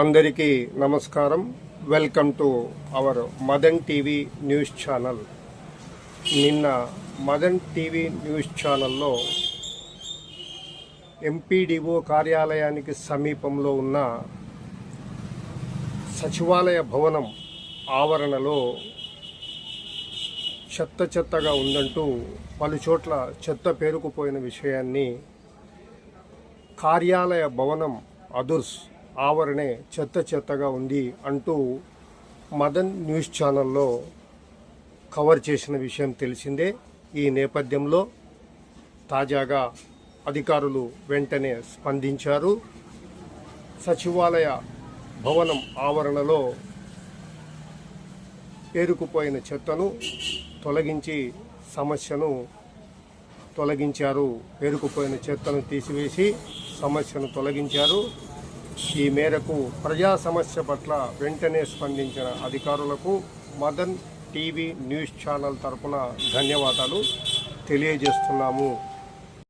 అందరికీ నమస్కారం. Welcome to our Madan TV news channel. నిన్న మదన్ టీవీ న్యూస్ ఛానల్లో ఎంపీడీఓ కార్యాలయానికి సమీపంలో ఉన్న సచివాలయ భవనం ఆవరణలో చెత్త చెత్తగా ఉందంటూ పలు చోట్ల చెత్త పేరుకుపోయిన విషయాన్ని కార్యాలయ భవనం అదుర్స్ ఆవరణే చెత్త చెత్తగా ఉంది అంటూ మదన్ న్యూస్ ఛానల్లో కవర్ చేసిన విషయం తెలిసిందే. ఈ నేపథ్యంలో తాజాగా అధికారులు వెంటనే స్పందించారు. సచివాలయ భవనం ఆవరణలో పేరుకుపోయిన చెత్తను తొలగించి సమస్యను తొలగించారు. పేరుకుపోయిన చెత్తను తీసివేసి సమస్యను తొలగించారు. ఈ మేరకు ప్రజా సమస్య పట్ల వెంటనే స్పందించిన అధికారులకు మదన్ టీవీ న్యూస్ ఛానల్ తరపున ధన్యవాదాలు తెలియజేస్తున్నాము.